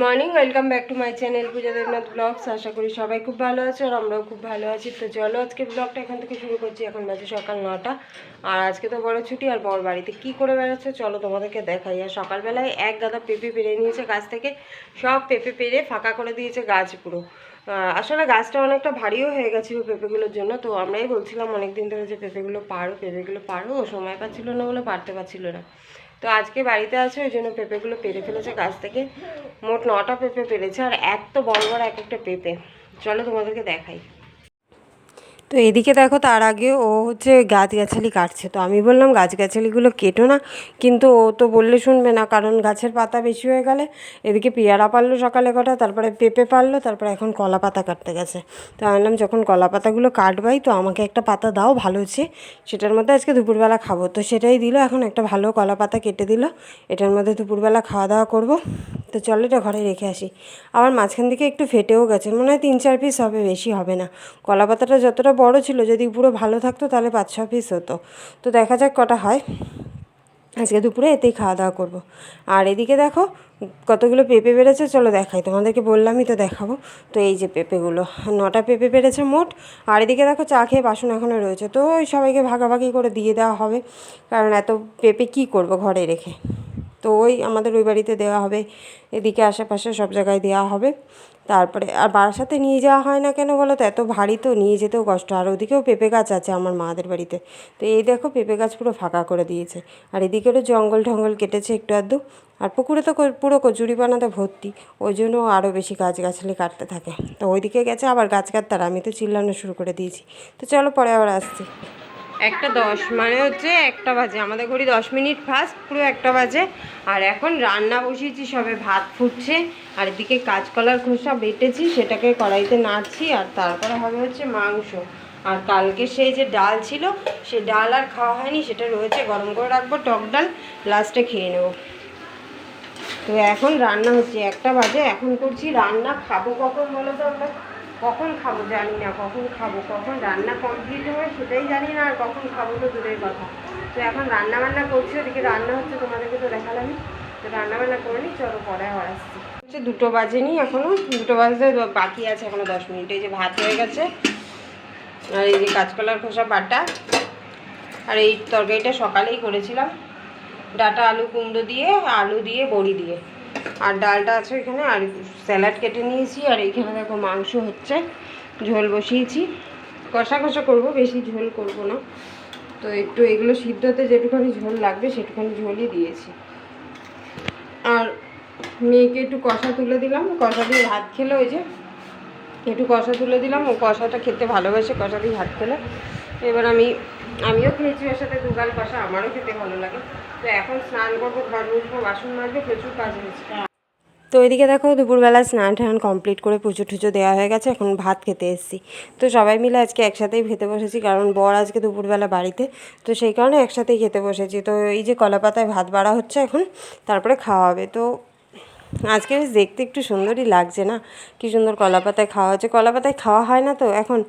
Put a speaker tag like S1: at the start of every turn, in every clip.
S1: Morning welcome back to my channel Puja Debnath blogs আশা করি সবাই খুব ভালো আছে আর আমরাও খুব ভালো আছি। তো চলো আজকে ব্লগটা এখান থেকে শুরু করছি। এখন বাজে সকাল নটা। আর আজকে তো বড় ছুটি, আর বড় বাড়িতে কি করে বেড়াচ্ছে চলো তোমাদেরকে দেখাই। আর সকালবেলায় এক গাদা পেঁপে পেরে নিয়েছে গাছ থেকে। সব পেঁপে পেরে ফাঁকা করে দিয়েছে গাছ পুরো। আসলে গাছটা অনেকটা ভারীও হয়ে গেছিল পেঁপেগুলোর জন্য। তো আমরাই বলছিলাম অনেক দিন ধরে যে পেঁপেগুলো পারো পেঁপেগুলো পারো। সময় পাচ্ছিল না বলে পারতে পারছিল না। তো আজকে বাড়িতে আছে, ওই জন্য পেঁপেগুলো পেরে ফেলেছে গাছ থেকে। মোট নটা পেঁপে পেরেছে, আর এত বড় বড় এক একটা পেঁপে। চলো তোমাদেরকে দেখাই। তো এদিকে দেখো তার আগে ও হচ্ছে গাছগাছালি কাটছে। তো আমি বললাম, গাছগাছালিগুলো কেটো না। কিন্তু ও তো বললে শুনবে না, কারণ গাছের পাতা বেশি হয়ে গেলে এদিকে পেয়ারা পারল সকালে কটা, তারপরে পেঁপে পারল, তারপরে এখন কলা পাতা কাটতে গেছে। তো আমি বললাম, যখন কলা পাতাগুলো কাটবাই, তো আমাকে একটা পাতা দাও, ভালো হচ্ছে। সেটার মধ্যে আজকে দুপুরবেলা খাব। তো সেটাই দিল, এখন একটা ভালো কলা পাতা কেটে দিল। এটার মধ্যে দুপুরবেলা খাওয়া দাওয়া করব। তো চলো এটা ঘরে রেখে আসি। আবার মাঝখান থেকে একটু ফেটেও গেছে, মনে হয় তিন চার পিস হবে, বেশি হবে না। কলা পাতাটা যতটা বড় ছিল, যদি পুরো ভালো থাকতো তাহলে পাঁচ, ছ পিস হতো। তো দেখা যাক কটা হয়। আজকে দুপুরে এতেই খাওয়া দাওয়া করব। আর এদিকে দেখো, কতগুলো পেঁপে বেড়েছে, চলো দেখাই। তোমাদেরকে বললামই তো দেখাবো। তো এই যে পেঁপেগুলো, নটা পেঁপে বেড়েছে মোট। আর এদিকে দেখো, চা খেয়ে বাসন এখনও রয়েছে। তো ওই সবাইকে ভাগাভাগি করে দিয়ে দেওয়া হবে। কারণ এত পেঁপে কী করব ঘরে রেখে? তো ওই আমাদের ওই বাড়িতে দেওয়া হবে। এদিকে আশেপাশে সব জায়গায় দেওয়া হবে। তারপরে আর বারাসাতে নিয়ে যাওয়া হয় না কেন বলো তো? এত ভারী তো নিয়ে যেতেও কষ্ট। আর ওদিকেও পেঁপে গাছ আছে আমার মাদের বাড়িতে। তো এই দেখো পেঁপে গাছ পুরো ফাঁকা করে দিয়েছে। আর এদিকেরও জঙ্গল ঠঙ্গল কেটেছে একটু আধটু। আর পুকুরে তো পুরো কচুরি পানাতে ভর্তি। ওই জন্য আরও বেশি গাছগাছালি কাটতে থাকে। তো ওইদিকে গেছে আবার গাছ কাটতে। আর আমি তো চিল্লানো শুরু করে দিয়েছি। তো চলো পরে আবার আসছি। একটা দশ মানে হচ্ছে একটা বাজে। আমাদের ঘড়ি দশ মিনিট ফার্স্ট পুরো একটা বাজে। আর এখন রান্না বসিয়েছি, সবে ভাত ফুটছে। আর এদিকে কাঁচকলার খোসা বেটেছি, সেটাকে কড়াইতে নাড়ছি, আর তারপরে হবে হচ্ছে মাংস। আর কালকে সেই যে ডাল ছিল, সে ডাল আর খাওয়া হয়নি, সেটা রয়েছে, গরম করে রাখব, টক ডাল লাস্টে খেয়ে নেব। তো এখন রান্না হচ্ছে, একটা বাজে, এখন করছি রান্না, খাব কখন বলো তো আমরা? কখন খাব জানি না, কখন খাব, কখন রান্না কমপ্লিট হবে সেটাই জানি না আর কখন খাব তো দূরের কথা। তো এখন রান্না বান্না করছি, ওদিকে রান্না হচ্ছে, তোমাদেরকে তো দেখালামই। তো রান্নাবান্না করে নিই, চলো পরে আবার আসছি। হচ্ছে দুটো বাজেনি এখনও দুটো বাজতে বাকি আছে এখনও দশ মিনিট। এই যে ভাত হয়ে গেছে, আর এই যে কাঁচকলার খোসা বাটা, আর এই তরকারিটা সকালেই করেছিলাম। ডাটা, আলু, কুমড়ো দিয়ে, আলু দিয়ে, বড়ি দিয়ে। আর ডালটা আছে এখানে, আর স্যালাড কেটে নিয়েছি, আর এইখানে দেখো মাংস হচ্ছে, ঝোল বসিয়েছি। কষা কষা করব, বেশি ঝোল করব না। তো একটু এগুলো সিদ্ধতে যেটুখানি ঝোল লাগবে, সেটুখানি ঝোলই দিয়েছি। আর মেয়েকে একটু কষা তুলে দিলাম, কষা দিয়ে ভাত খেলো ওই যে। একটু কষা তুলে দিলাম, ও কষাটা খেতে ভালোবাসে, কষা দিয়ে ভাত খেলে। এবার আমি, আমিও খেয়েছি ওর সাথে দুগাল কষা, আমারও খেতে ভালো লাগে। তো এখন স্নান করব, ঘর মুছবো, বাসন মাজবো, প্রচুর কাজ হয়েছে। তো ওইদিকে দেখো, দুপুরবেলা স্নান টান কমপ্লিট করে পুজো টুজো দেওয়া হয়ে গেছে, এখন ভাত খেতে এসেছি। তো সবাই মিলে আজকে একসাথেই খেতে বসেছি, কারণ বর আজকে দুপুরবেলা বাড়িতে, তো সেই কারণে একসাথেই খেতে বসেছি। তো এই যে কলা পাতায় ভাত বাড়া হচ্ছে এখন, তারপরে খাওয়া হবে। তো আজকে বেশ দেখতে একটু সুন্দরই লাগছে না? কি সুন্দর কলা পাতায় খাওয়া হচ্ছে। কলা পাতায় খাওয়া হয় না তো এখন?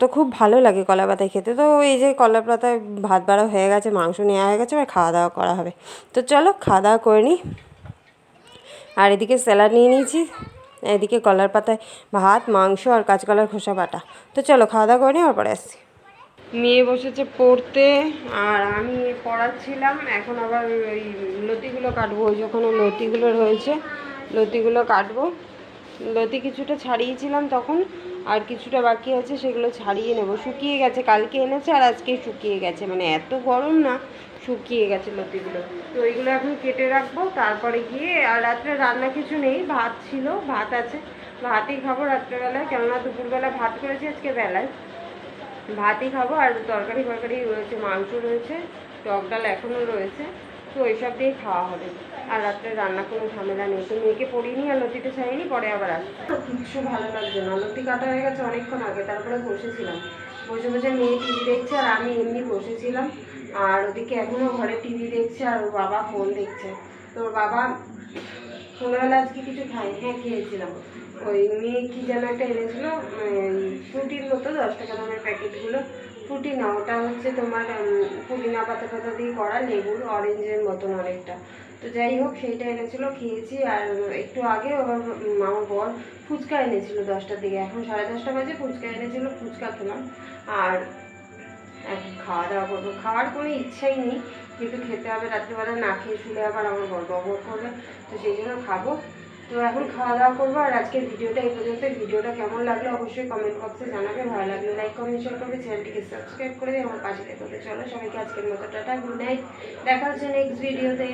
S1: তো খুব ভালো লাগে কলা পাতায় খেতে। তো এই যে কলা পাতায় ভাত বাড়া হয়ে গেছে, মাংস নেওয়া হয়ে গেছে, এবার খাওয়া দাওয়া করা হবে। তো চলো খাওয়া দাওয়া করে নিই। আর এদিকে স্যালাড নিয়ে নিয়েছি। এদিকে কলার পাতায় ভাত, মাংস আর কাঁচকলার খোসা বাটা। তো চলো খাওয়া দাওয়া করে নিই আর পরে আসছি। মেয়ে বসেছে পড়তে, আর আমি পড়াচ্ছিলাম, এখন আবার ওই লতিগুলো কাটবো, ওই যখন লতিগুলো রয়েছে, লতিগুলো কাটবো। লতি কিছুটা ছাড়িয়েছিলাম তখন, আর কিছুটা বাকি আছে সেগুলো ছাড়িয়ে নেব। শুকিয়ে গেছে, কালকে এনেছে আর আজকে শুকিয়ে গেছে মানে এত গরম না, শুকিয়ে গেছে লতিগুলো। তো ওইগুলো এখন কেটে রাখব, তারপরে গিয়ে, আর রাত্রে রান্না কিছু নেই, ভাত ছিল, ভাত আছে। ভাতই খাব রাত্রেবেলায়, কেননা দুপুরবেলা ভাত করেছি আজকে বেলায়। ভাতই খাব আর তরকারি ফরকারি রয়েছে, মাংস রয়েছে, টক ডাল এখনও রয়েছে, তো ওইসব দিয়েই খাওয়া হবে। আর রাত্রে রান্না কোনো ঝামেলা নেই। তো মেয়েকে পড়িনি আর লতিটা ছাড়িনি পরে আবার আসবে কিচ্ছু ভালো লাগছে না। লতি কাটা হয়ে গেছে অনেকক্ষণ আগে, তারপরে বসেছিলাম। বসে বসে মেয়ে টিভি দেখছে আর আমি এমনি বসেছিলাম। আর ওদিকে এখনও ঘরে টিভি দেখছে আর ওর বাবা ফোন দেখছে। তো ওর বাবা সন্ধ্যাবেলা আজকে কিছু খাই হ্যাঁ খেয়েছিলাম। ওই মেয়ে কি যেন একটা এনেছিল ফ্রুটির মতো, দশ টাকা দামের প্যাকেটগুলো। ফ্রুটি ওটা হচ্ছে তোমার পুদিনা পাতা পাতা দিয়ে করা, লেবুর অরেঞ্জের মতন অনেকটা। তো যাই হোক, সেইটা এনেছিল, খেয়েছি, আর একটু আগে আবার আমার বর ফুচকা এনেছিল দশটার দিকে। এখন সাড়ে দশটা বাজে, ফুচকা এনেছিল, ফুচকা খেলাম। আর খাওয়া দাওয়া করব। খাওয়ার কোনো ইচ্ছাই নেই, কিন্তু খেতে হবে, রাত্রিবেলা না খেয়ে শুলে আবার আমার গর্ব বর করবে, তো সেই জন্য খাব। তো এখন খাওয়া দাওয়া করব, আর আজকের ভিডিওটা এই পর্যন্ত। ভিডিওটা কেমন লাগল অবশ্যই কমেন্ট বক্সে জানাবে, ভালো লাগলে লাইক কমেন্ট শেয়ার করবে চ্যানেলটিকে সাবস্ক্রাইব করে আমার পাশে দেখতে চলো। সবাইকে আজকের মতো টাটা গুড নাইট দেখা হচ্ছে নেক্সট ভিডিওতে